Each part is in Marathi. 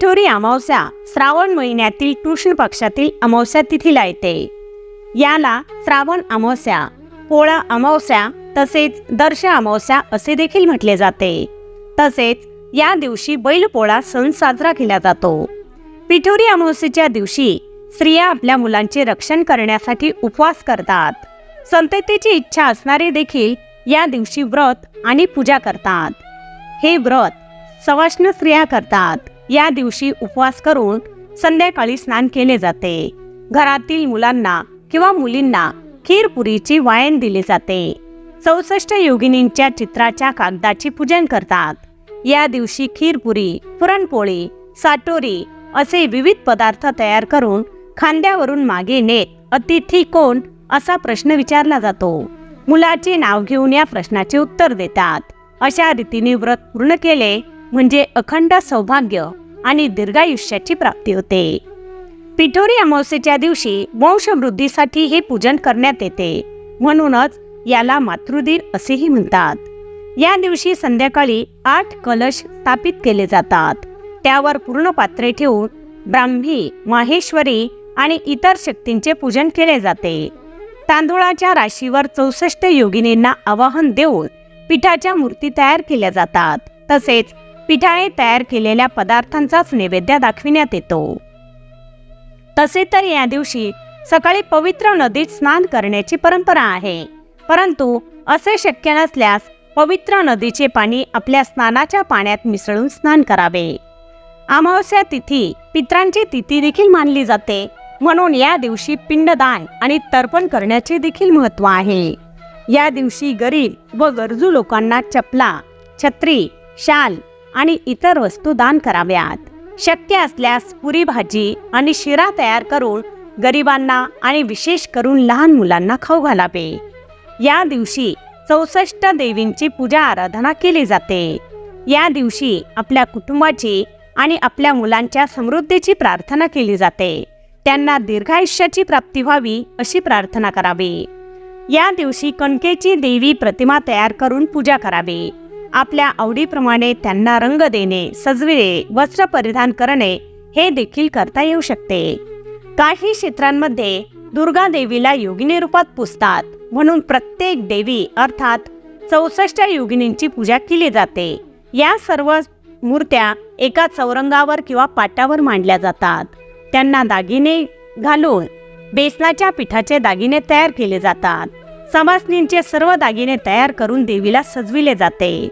पिठोरी अमावस्या श्रावण महिन्यातील कृष्ण पक्षातील अमावस्या तिथीला येते. याला श्रावण अमावस्या पोळा अमावस्या तसेच दर्श अमावस्या असे देखील म्हटले जाते. तसेच या दिवशी बैलपोळा सण साजरा केला जातो. पिठोरी अमावस्येच्या दिवशी स्त्रिया आपल्या मुलांचे रक्षण करण्यासाठी उपवास करतात. संततेची इच्छा असणारे देखील या दिवशी व्रत आणि पूजा करतात. हे व्रत सवाष्ण स्त्रिया करतात. या दिवशी उपवास करून संध्याकाळी स्नान केले जाते. घरातील मुलांना किंवा मुलींना खीरपुरीची वायन दिली जाते. चौसष्ट योगिनींच्या चित्राच्या कागदाची पूजन करतात. या दिवशी खीरपुरी पुरणपोळी साटोरी असे विविध पदार्थ तयार करून खांद्यावरून मागे नेत अतिथी कोण असा प्रश्न विचारला जातो. मुलाचे नाव घेऊन या प्रश्नाचे उत्तर देतात. अशा रीतीने व्रत पूर्ण केले म्हणजे अखंड सौभाग्य आणि दीर्घायुष्याची प्राप्ती होते. पिठोरी अमावस्येच्या दिवशी वंशवृद्धीसाठी हे पूजन करण्यात येते. म्हणूनच याला मातृदिन असेही म्हणतात. या दिवशी संध्याकाळी आठ कलश स्थापित केले जातात. त्यावर पूर्ण पात्रे ठेवून ब्राह्मी माहेश्वरी आणि इतर शक्तींचे पूजन केले जाते. तांदुळाच्या राशीवर चौसष्ट योगिनींना आवाहन देऊन पिठाच्या मूर्ती तयार केल्या जातात. तसेच पिठाने तयार केलेल्या पदार्थांचाच नैवेद्य दाखविण्यात येतो. तसे तर या दिवशी सकाळी पवित्र नदीत स्नान करण्याची परंपरा आहे. परंतु असे शक्य नसल्यास पवित्र नदीचे पाणी आपल्या स्नानाच्या पाण्यात मिसळून स्नान करावे. अमावस्या तिथी पित्रांची तिथी देखील मानली जाते. म्हणून या दिवशी पिंडदान आणि तर्पण करण्याचे देखील महत्त्व आहे. या दिवशी गरीब व गरजू लोकांना चपला छत्री शाल आणि इतर वस्तू दान कराव्यात. शक्य असल्यास पुरी भाजी आणि शिरा तयार करून गरिबांना आणि विशेष करून लहान मुलांना खाऊ घालावे. या दिवशी चौसष्ट देवींची पूजा आराधना केली जाते. या दिवशी आपल्या कुटुंबाची आणि आपल्या मुलांच्या समृद्धीची प्रार्थना केली जाते. त्यांना दीर्घायुष्याची प्राप्ती व्हावी अशी प्रार्थना करावी. या दिवशी कणकेची देवी प्रतिमा तयार करून पूजा करावी. आपल्या आवडीप्रमाणे त्यांना रंग देणे सजविणे वस्त्र परिधान करणे हे देखील करता येऊ शकते. काही क्षेत्रांमध्ये दुर्गा देवीला योगिनी रूपात पुजतात. म्हणून प्रत्येक देवी अर्थात चौसष्ट योगिनींची पूजा केली जाते. या सर्व मूर्त्या एका चौरंगावर किंवा पाटावर मांडल्या जातात. त्यांना दागिने घालून बेसनाच्या पिठाचे दागिने तयार केले जातात. समासनींचे सर्व दागिने तयार करून देवीला सजविले जाते.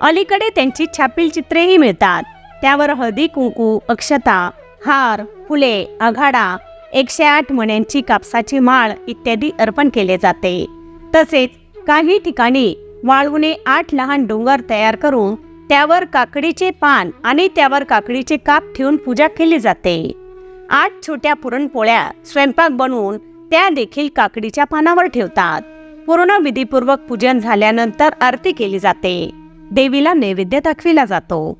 अलीकडे त्यांची छापील चित्रेही मिळतात. त्यावर हळदी कुंकू अक्षता हार फुले आघाडा एकशे आठ मण्यांची कापसाची माळ इत्यादी अर्पण केले जाते. तसेच काही ठिकाणी वाळवूने आठ लहान डोंगर तयार करून त्यावर काकडीचे पान आणि त्यावर काकडीचे काप ठेवून पूजा केली जाते. आठ छोट्या पुरणपोळ्या स्वयंपाक बनवून त्या देखील काकडीच्या पानावर ठेवतात. पूर्ण विधीपूर्वक पूजन झाल्यानंतर आरती केली जाते. देवीला नैवेद्य दाखविला जातो.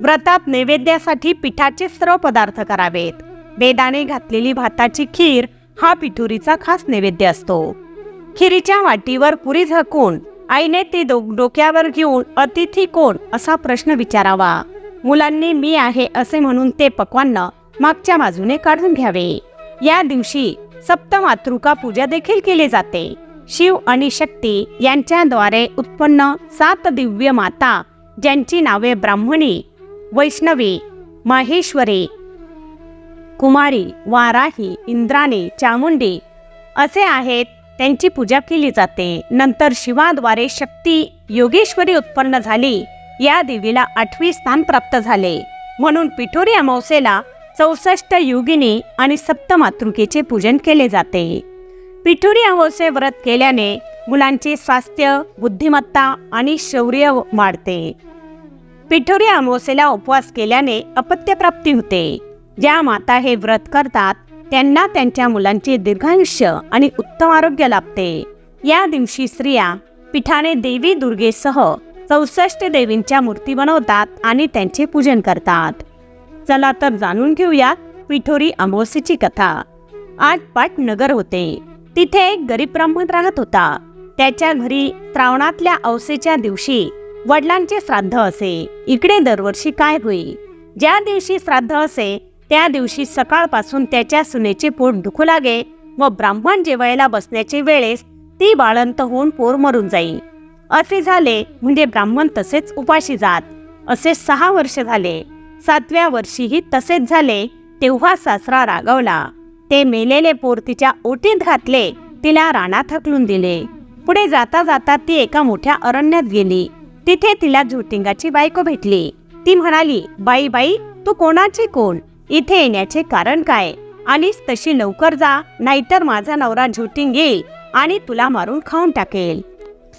व्रतात नैवेद्यासाठी पिठाचे सर्व पदार्थ करावेत. वेदाने घातलेली भाताची खीर हा पिठुरीचा खास नैवेद्य असतो. खिरीच्या वाटीवर पुरी झाकून आईने ती डो डोक्यावर घेऊन अतिथी कोण? असा प्रश्न विचारावा. मुलांनी मी आहे असे म्हणून ते पक्वान्न मागच्या बाजूने काढून घ्यावे. या दिवशी सप्तमातृका पूजा देखील केली जाते. शिव आणि शक्ती यांच्याद्वारे उत्पन्न सात दिव्य माता ज्यांची नावे ब्राह्मणी वैष्णवी माहेश्वरी कुमारी वाराही इंद्राणी चामुंडी असे आहेत त्यांची पूजा केली जाते. नंतर शिवाद्वारे शक्ती योगेश्वरी उत्पन्न झाली. या देवीला आठवी स्थान प्राप्त झाले. म्हणून पिठोरी अमावस्येला चौसष्ट योगिनी आणि सप्तमातृकेचे पूजन केले जाते. पिठोरी अमावस्ये व्रत केल्याने मुलांचे स्वास्थ्य बुद्धिमत्ता आणि शौर्य वाढते. पिठोरी अमावस्येला उपवास केल्याने अपत्यप्राप्ती होते. ज्या माता हे व्रत करतात त्यांना त्यांच्या मुलांचे दीर्घायुष्य आणि उत्तम आरोग्य लाभते. या दिवशी स्त्रिया पिठाने देवी दुर्गेसह चौसष्ट देवींच्या मूर्ती बनवतात आणि त्यांचे पूजन करतात. चला तर जाणून घेऊया पिठोरी अमावस्येची कथा. आटपाट नगर होते. तिथे एक गरीब ब्राह्मण राहत होता. त्याच्या घरी श्रावणातल्या अवसेच्या दिवशी वडिलांचे श्राद्ध असे. इकडे दरवर्षी काय होई? ज्या दिवशी श्राद्ध असे त्या दिवशी सकाळपासून त्याच्या सुनेचे पोट दुखू लागे व ब्राह्मण जेवायला बसण्याचे वेळेस ती बाळंत होऊन पोर मरून जाई. असे झाले म्हणजे ब्राह्मण तसेच उपाशी जात. असे सहा वर्ष झाले. सातव्या वर्षीही तसेच झाले तेव्हा सासरा रागवला. ते मेलेले पोर तिच्या ओटीत घातले तिला रानात हकलून दिले. पुढे जाता जाता ती एका मोठ्या अरण्यात गेली. तिथे तिला झोटिंगाची बायको भेटली. ती म्हणाली बाई बाई तू कोणाची कोण? इथे येण्याचे कारण काय? आलीस तशी लवकर जा नाहीतर माझा नवरा झोटिंग येईल आणि तुला मारून खाऊन टाकेल.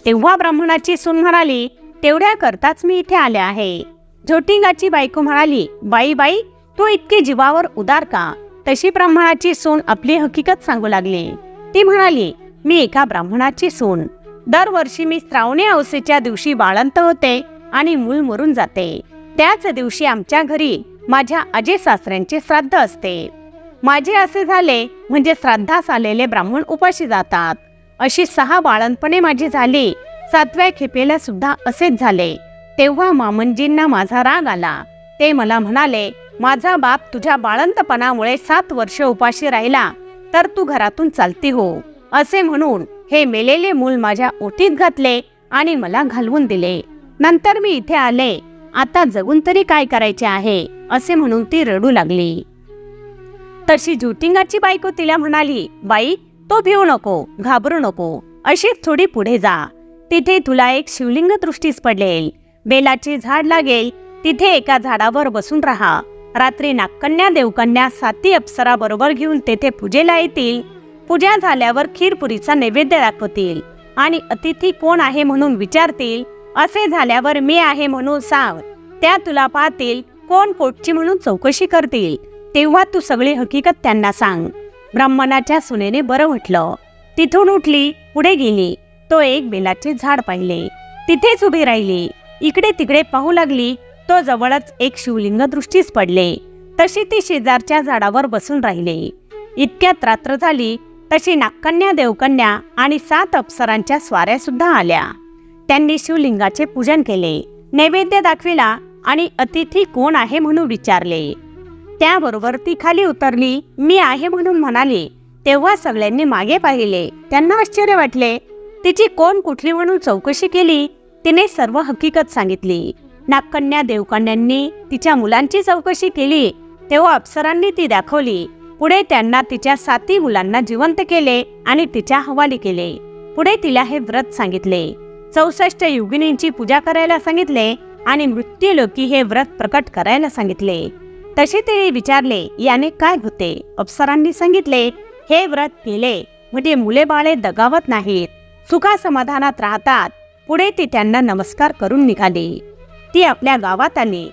तेव्हा ब्राह्मणाची सून म्हणाली तेवढ्या करताच मी इथे आले आहे. झोटिंगाची बायको म्हणाली बाई बाई तू इतकी जीवावर उदार का? तशी ब्राह्मणाची सून आपली हकीकत सांगू लागली. ती म्हणाली मी एका ब्राह्मणाची सून. दरवर्षी मी श्रावणी अवसेच्या दिवशी बाळंत होते आणि मूल मरून जाते. त्याच दिवशी आमच्या घरी माझ्या अजय सासऱ्यांचे श्राद्ध असते. माझे असे झाले म्हणजे श्राद्धास आलेले ब्राह्मण उपाशी जातात. अशी सहा बाळणपणे माझी झाली. सातव्या खेपेला सुद्धा असेच झाले. तेव्हा मामंजींना माझा राग आला. ते मला म्हणाले माझा बाप तुझ्या बाळंतपणामुळे सात वर्ष उपाशी राहिला तर तू घरातून चालती हो. असे म्हणून हे मेलेले मूल माझ्या ओटीत घातले आणि मला घालवून दिले. नंतर मी इथे आले. आता जगून तरी काय करायचे आहे? असे म्हणून ती रडू लागली. तशी ज्युटिंगाची बायको तिला म्हणाली बाई तो भिवू नको घाबरू नको. अशीच थोडी पुढे जा. तिथे तुला एक शिवलिंग दृष्टीस पडलेल बेलाचे झाड लागेल तिथे एका झाडावर बसून राहा. रात्री नागकन्या देवकन्या साती अप्सरा बरोबर घेऊन तेथे पूजेला येतील. पूजा झाल्यावर खीरपुरीचा नैवेद्य दाखवतील. आणि अतिथी कोण आहे म्हणून विचारतील असे झाल्यावर मी आहे म्हणून सांग. त्या तुला पाहतील कोण कोटची म्हणून चौकशी करतील. तेव्हा तू सगळी हकीकत त्यांना सांग. ब्राह्मणाच्या सुनेने बरं म्हटलं. तिथून उठली पुढे गेली. तो एक बेलाचे झाड पाहिले. तिथेच उभी राहिली. इकडे तिकडे पाहू लागली तो जवळच एक शिवलिंग दृष्टीस पडले. तशी ती शेजारच्या झाडावर बसून राहिले. इतक्यात रात्र झाली तशी नागकन्या देवकन्या आणि सात अप्सरांच्या स्वाऱ्या सुद्धा आल्या. त्यांनी शिवलिंगाचे पूजन केले नैवेद्य दाखविला आणि अतिथी कोण आहे म्हणून विचारले. त्याबरोबर ती खाली उतरली मी आहे म्हणून म्हणाली. तेव्हा सगळ्यांनी मागे पाहिले. त्यांना आश्चर्य वाटले. तिची कोण कुठली म्हणून चौकशी केली? तिने सर्व हकीकत सांगितली. नागकन्या देवकन्यांनी तिच्या मुलांची चौकशी केली. तेव्हा अप्सरांनी ती दाखवली. पुढे त्यांना तिच्या साती मुलांना जिवंत केले आणि तिच्या हवाली केले. पुढे तिला हे व्रत सांगितले. चौसष्ट युगिनींची पूजा करायला सांगितले आणि मृत्यूलोकी हे व्रत प्रकट करायला सांगितले. तसे तिने विचारले याने काय होते? अप्सरांनी सांगितले हे व्रत केले म्हणजे मुले बाळे दगावत नाहीत. सुखा समाधानात राहतात. पुढे ती त्यांना नमस्कार करून निघाली. ती आपल्या गावात आली.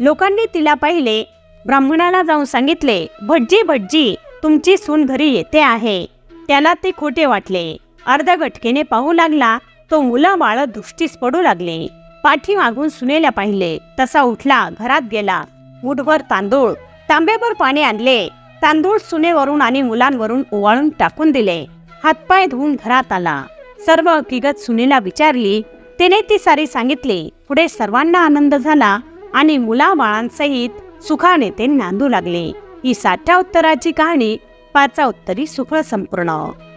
लोकांनी तिला पाहिले. ब्राह्मणाला जाऊन सांगितले भटजी भटजी तुमची सून घरी येते आहे. त्याला ते खोटे वाटले. अर्धगटकेने पाहू लागला तो मुलं बाळ दृष्टीस पडू लागले. पाठी मागून सुनेला पाहिले. तसा उठला घरात गेला. मुठभर तांदूळ तांबेभर पाणी आणले. तांदूळ सुनेवरून आणि मुलांवरून ओवाळून टाकून दिले. हातपाय धुवून घरात आला. सर्व हकीकत सुनेला विचारली. त्याने ती सारी सांगितली. पुढे सर्वांना आनंद झाला आणि मुला बाळांसहित सुखाने ते नांदू लागले. ही साठ्या उत्तराची कहाणी पाचा उत्तरी सुफळ संपूर्ण.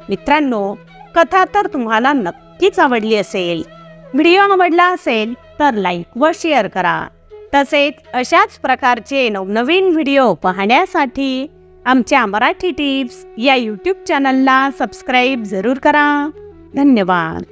मित्रांनो कथा तर तुम्हाला नक्कीच आवडली असेल. व्हिडिओ आवडला असेल तर लाईक व शेअर करा. तसेच अशाच प्रकारचे नवनवीन व्हिडिओ पाहण्यासाठी आमच्या मराठी टिप्स या यूट्यूब चॅनलला सबस्क्राईब जरूर करा. धन्यवाद.